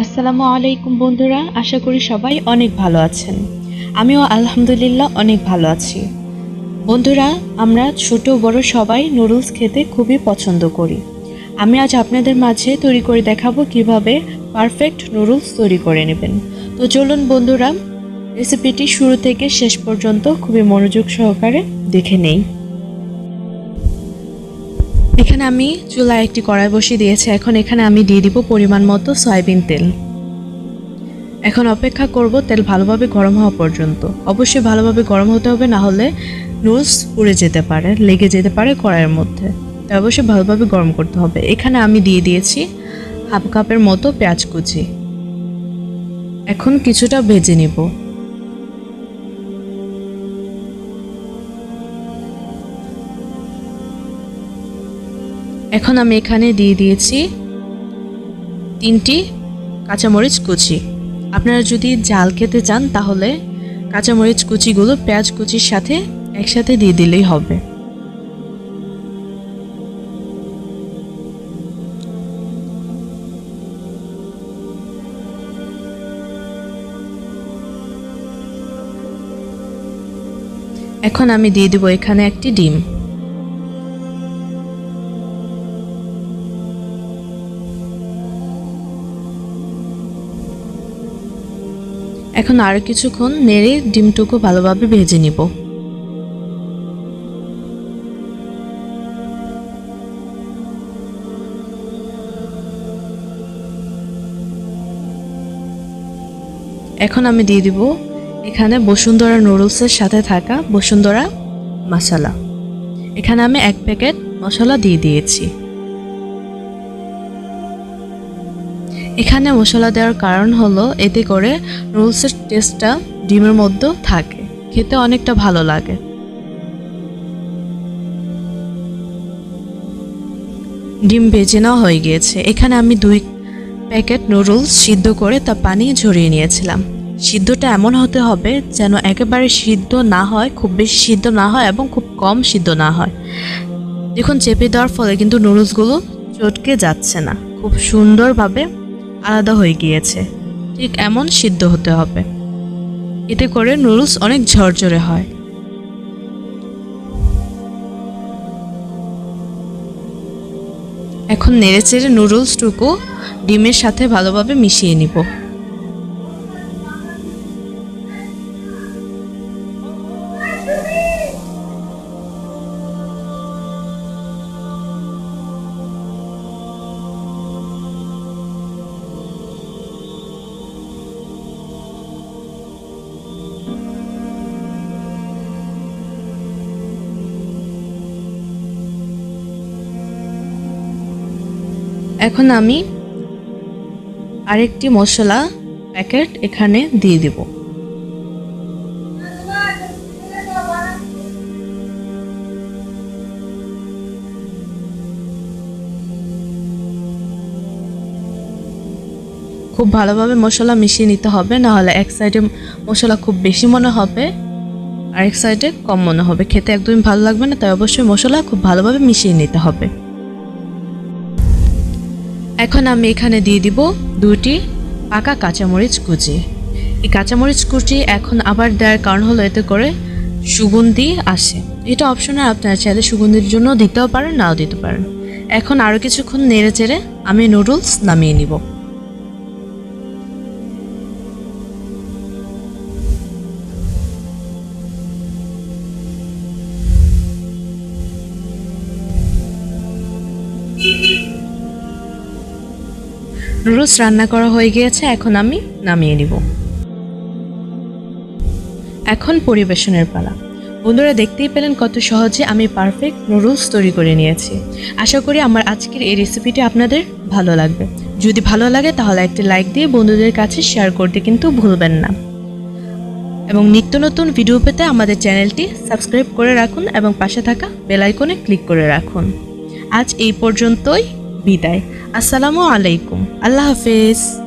আসসালামু আলাইকুম বন্ধুরা, আশা করি সবাই অনেক ভালো আছেন। আমিও আলহামদুলিল্লাহ অনেক ভালো আছি। বন্ধুরা, আমরা ছোট বড় সবাই নুডলস খেতে খুবই পছন্দ করি। আমি আজ আপনাদের মাঝে তৈরি করে দেখাবো কীভাবে পারফেক্ট নুডলস তৈরি করে নেবেন। তো চলুন বন্ধুরা, রেসিপিটি শুরু থেকে শেষ পর্যন্ত খুবই মনোযোগ সহকারে দেখে নেই। এখানে আমি চুলায় একটি কড়াই বসিয়ে দিয়েছি। এখন এখানে আমি দিয়ে দিব পরিমাণ মতো সয়াবিন তেল। এখন অপেক্ষা করব তেল ভালোভাবে গরম হওয়া পর্যন্ত। অবশ্যই ভালোভাবে গরম হতে হবে, না হলে নুডলস পুড়ে যেতে পারে, লেগে যেতে পারে কড়াইয়ের মধ্যে। তাই অবশ্যই ভালোভাবে গরম করতে হবে। এখানে আমি দিয়ে দিয়েছি হাফ কাপের মতো পেঁয়াজ কুচি। এখন কিছুটা ভেজে নিব। এখন আমি এখানে দিয়ে দিয়েছি তিনটি কাঁচামরিচ কুচি। আপনারা যদি জাল খেতে চান, তাহলে কাঁচামরিচ কুচিগুলো পেঁয়াজ কুচির সাথে একসাথে দিয়ে দিলেই হবে। এখন আমি দিয়ে দিব এখানে একটি ডিম। এখন আরও কিছুক্ষণ নেড়ে ডিমটুকু ভালোভাবে ভেজে নিব। এখন আমি দিয়ে দিব এখানে বসুন্ধরা নুডলসের সাথে থাকা বসুন্ধরা মশলা। এখানে আমি এক প্যাকেট মশলা দিয়ে দিয়েছি। এখানে মশলা দেওয়ার কারণ হলো এতে করে রোলসের টেস্টটা ডিমের মধ্যে থাকে। খেতে অনেকটা ভালো লাগে। ডিম ভেজে নেওয়া হয়ে গিয়েছে। এখানে আমি দুই প্যাকেট নুডলস সিদ্ধ করে তা পানি ঝরিয়ে নিয়েছিলাম। সিদ্ধটা এমন হতে হবে যেন একেবারে সিদ্ধ না হয়, খুব বেশি সিদ্ধ না হয় এবং খুব কম সিদ্ধ না হয়। দেখুন, চেপে দেওয়ার ফলে কিন্তু নুডলসগুলো চটকে যাচ্ছে না। খুব সুন্দরভাবে আলাদা হয়ে গিয়েছে। ঠিক এমন সিদ্ধ হতে হবে। এতে করে নুডলস অনেক ঝরঝরে হয়। এখন নেড়ে নেড়েচেড়ে নুডলসটুকু ডিমের সাথে ভালোভাবে মিশিয়ে নিব। এখন আমি আরেকটি মশলা প্যাকেট এখানে দিয়ে দিব। খুব ভালোভাবে মশলা মিশিয়ে নিতে হবে না হলে এক সাইডে মশলা খুব বেশি মনে হবে, আরেক সাইডে কম মনে হবে। খেতে একদমই ভালো লাগবে না, তাই অবশ্যই মশলা খুব ভালোভাবে মিশিয়ে নিতে হবে। এখন আমি এখানে দিয়ে দিব দুটি পাকা কাঁচামরিচ কুচি। এই কাঁচামরিচ কুচি এখন আবার দেওয়ার কারণ হলো এতে করে সুগন্ধি আসে। এটা অপশনাল আপনারা চাইলে সুগন্ধির জন্য দিতেও পারেন, নাও দিতে পারেন। এখন আরও কিছুক্ষণ নেড়ে চেড়ে আমি নুডলস নামিয়ে নিব। নুডলস রান্না করা হয়ে গিয়েছে, এখন আমি নামিয়ে নিব। এখন পরিবেশনের পালা। বন্ধুরা, দেখতেই পেলেন কত সহজে আমি পারফেক্ট নুডলস তৈরি করে নিয়েছি। আশা করি আমার আজকের এই রেসিপিটি আপনাদের ভালো লাগবে। যদি ভালো লাগে, তাহলে একটি লাইক দিয়ে বন্ধুদের কাছে শেয়ার করতে কিন্তু ভুলবেন না। এবং নিত্য নতুন ভিডিও পেতে আমাদের চ্যানেলটি সাবস্ক্রাইব করে রাখুন এবং পাশে থাকা বেল আইকনে ক্লিক করে রাখুন। আজ এই পর্যন্তই। বিদায়। আসসালামু আলাইকুম। আল্লাহ হাফেজ।